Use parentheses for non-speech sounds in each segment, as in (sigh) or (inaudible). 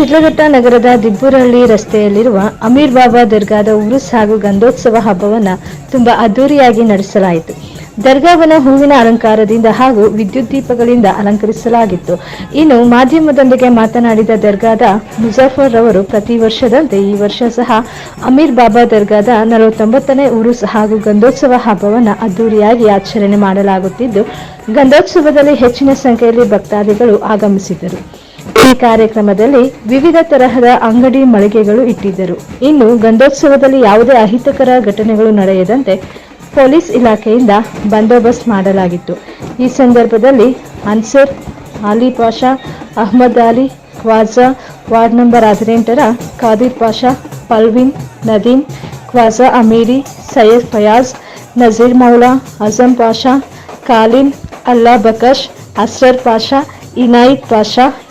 ಶಿಡ್ಲಘಟ್ಟ ನಗರದ ದಿಬ್ಬುರಹಳ್ಳಿ ರಸ್ತೆಯಲ್ಲಿರುವ ಅಮೀರ್ ಬಾಬಾ ದರ್ಗಾದ ಉರುಸ್ ಹಾಗೂ ಗಂಧೋತ್ಸವ ಹಬ್ಬವನ್ನು ತುಂಬಾ ಅದ್ದೂರಿಯಾಗಿ ನಡೆಸಲಾಯಿತು. ದರ್ಗಾವನ್ನ ಹೂವಿನ ಅಲಂಕಾರದಿಂದ ಹಾಗೂ ವಿದ್ಯುತ್ ದೀಪಗಳಿಂದ ಅಲಂಕರಿಸಲಾಗಿತ್ತು. ಇನ್ನು ಮಾಧ್ಯಮದೊಂದಿಗೆ ಮಾತನಾಡಿದ ದರ್ಗಾದ ಮುಜಾಫರ್ ರವರು ಪ್ರತಿ ವರ್ಷದಂತೆ ಈ ವರ್ಷ ಸಹ ಅಮೀರ್ ಬಾಬಾ ದರ್ಗಾದ ನಲವತ್ತೊಂಬತ್ತನೇ ಉರುಸ್ ಹಾಗೂ ಗಂಧೋತ್ಸವ ಹಬ್ಬವನ್ನು ಅದ್ದೂರಿಯಾಗಿ ಆಚರಣೆ ಮಾಡಲಾಗುತ್ತಿದ್ದು, ಗಂಧೋತ್ಸವದಲ್ಲಿ ಹೆಚ್ಚಿನ ಸಂಖ್ಯೆಯಲ್ಲಿ ಭಕ್ತಾದಿಗಳು ಆಗಮಿಸಿದರು ಈ ಕಾರ್ಯಕ್ರಮದಲ್ಲಿ ವಿವಿಧ ತರಹದ ಅಂಗಡಿ ಮಳಿಗೆಗಳು ಇಟ್ಟಿದ್ದರು. ಇನ್ನು ಗಂಧೋತ್ಸವದಲ್ಲಿ ಯಾವುದೇ ಅಹಿತಕರ ಘಟನೆಗಳು ನಡೆಯದಂತೆ ಪೊಲೀಸ್ ಇಲಾಖೆಯಿಂದ ಬಂದೋಬಸ್ತ್ ಮಾಡಲಾಗಿತ್ತು. ಈ ಸಂದರ್ಭದಲ್ಲಿ ಅನ್ಸರ್, ಅಲಿ ಪಾಷಾ, ಅಹ್ಮದ್ ಅಲಿ ಖ್ವಾಜಾ ವಾರ್ಡ್ ನಂಬರ್ ಹದಿನೆಂಟರ ಖಾದಿರ್ ಪಾಷಾ, ಪಲ್ವಿನ್, ನದೀಮ್ ಖ್ವಾಜಾ ಅಮೀರಿ, ಸೈಯದ್ ಫಯಾಜ್, ನಜೀರ್ ಮೌಲಾ ಅಜಮ್ ಪಾಷಾ ಕಾಲಿನ್ ಅಲ್ಲಾ ಬಕಶ್, ಅಸ್ರರ್ ಪಾಷಾ, ಇನಾಯಿತ್ ಪಾಷಾ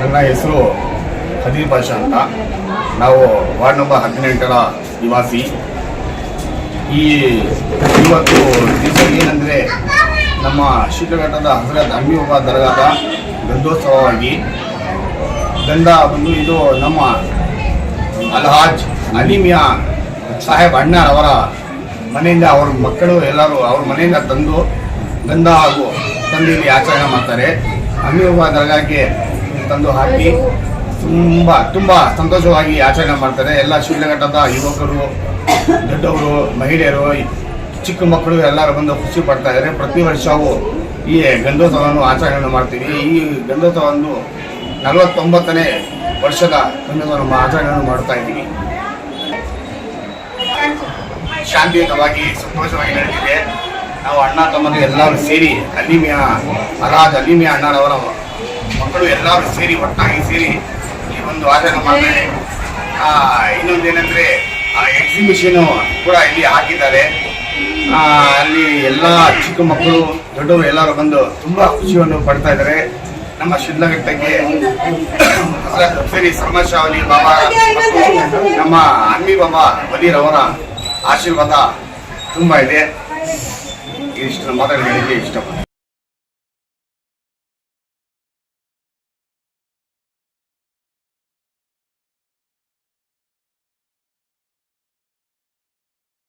ನನ್ನ ಹೆಸರು ಖದೀರ್ ಪಾಷ ಅಂತ. ನಾವು ವಾರ್ಡ್ ನಂಬರ್ ಹದಿನೆಂಟರ ನಿವಾಸಿ. ಈ ಇವತ್ತು ದಿವಸ ಏನಂದರೆ ನಮ್ಮ ಶಿಡ್ಲಘಟ್ಟದ ಹಜರತ್ ಅಮ್ಮಿಬಾ ದರ್ಗಾದ ಗಂಧೋತ್ಸವವಾಗಿ ಗಂಧ ಬಂದು ಇದು ನಮ್ಮ ಅಲ್ಹಾಜ್ ಅಲಿಮಿಯಾ ಸಾಹೇಬ್ ಅಣ್ಣ ಅವರ ಮನೆಯಿಂದ ಅವ್ರ ಮಕ್ಕಳು ಎಲ್ಲರೂ ಅವ್ರ ಮನೆಯಿಂದ ತಂದು, ಗಂಧ ಹಾಗೂ ತಂದು ಆಚರಣೆ ಮಾಡ್ತಾರೆ. ಅಮ್ಮಿಬಾಬಾ ದರ್ಗಾಕ್ಕೆ ತಂದು ಹಾಕಿ ತುಂಬ ತುಂಬ ಸಂತೋಷವಾಗಿ ಆಚರಣೆ ಮಾಡ್ತಾರೆ. ಎಲ್ಲ ಶಿಡ್ಲಘಟ್ಟದ ಯುವಕರು, ದೊಡ್ಡವರು, ಮಹಿಳೆಯರು, ಚಿಕ್ಕ ಮಕ್ಕಳು ಎಲ್ಲರೂ ಬಂದು ಖುಷಿ ಪಡ್ತಾ ಇದ್ದಾರೆ. ಪ್ರತಿ ವರ್ಷವೂ ಈ ಗಂಧೋತ್ಸವವನ್ನು ಆಚರಣೆ ಮಾಡ್ತೀವಿ. ಈ ಗಂಧೋತ್ಸವವನ್ನು ನಲವತ್ತೊಂಬತ್ತನೇ ವರ್ಷದ ಗಂಧೋತ್ಸವ ಆಚರಣೆಯನ್ನು ಮಾಡ್ತಾ ಇದ್ದೀವಿ. ಶಾಂತಿಯುತವಾಗಿ ಸಂತೋಷವಾಗಿ ನಡೆದಿದೆ. ನಾವು ಅಣ್ಣ ತಮ್ಮದು ಎಲ್ಲರೂ ಸೇರಿ ಅಲಿಮಿಯಾ ಅಲಾಜ್ ಅಲಿಮಿಯಾ ಅಣ್ಣರವರ ಮಕ್ಕಳು ಎಲ್ಲರೂ ಸೇರಿ, ಒಟ್ಟಾಗಿ ಸೇರಿ ಈ ಒಂದು ಆಚರಣೆ ಮಾಡ್ತಾರೆ ಇನ್ನೊಂದೇನೆಂದರೆ, ಆ ಎಕ್ಸಿಬಿಷನ್ ಕೂಡ ಇಲ್ಲಿ ಹಾಕಿದ್ದಾರೆ. ಅಲ್ಲಿ ಎಲ್ಲ ಚಿಕ್ಕ ಮಕ್ಕಳು, ದೊಡ್ಡವರು ಎಲ್ಲರೂ ಬಂದು ತುಂಬ ಖುಷಿಯನ್ನು ಪಡ್ತಾ ಇದ್ದಾರೆ. ನಮ್ಮ ಶಿಡ್ಲಘಟ್ಟಕ್ಕೆ (coughs) ಸರಿ ಸಮಶಾವಲಿ ಬಾಬಾ, ನಮ್ಮ ಅಮ್ಮಿ ಬಾಬಾ ಅವರ ಆಶೀರ್ವಾದ ತುಂಬಾ ಇದೆ. ಇಷ್ಟು ಮಾತಾಡಲಿಕ್ಕೆ ಇಷ್ಟಪಡ್ತೀನಿ.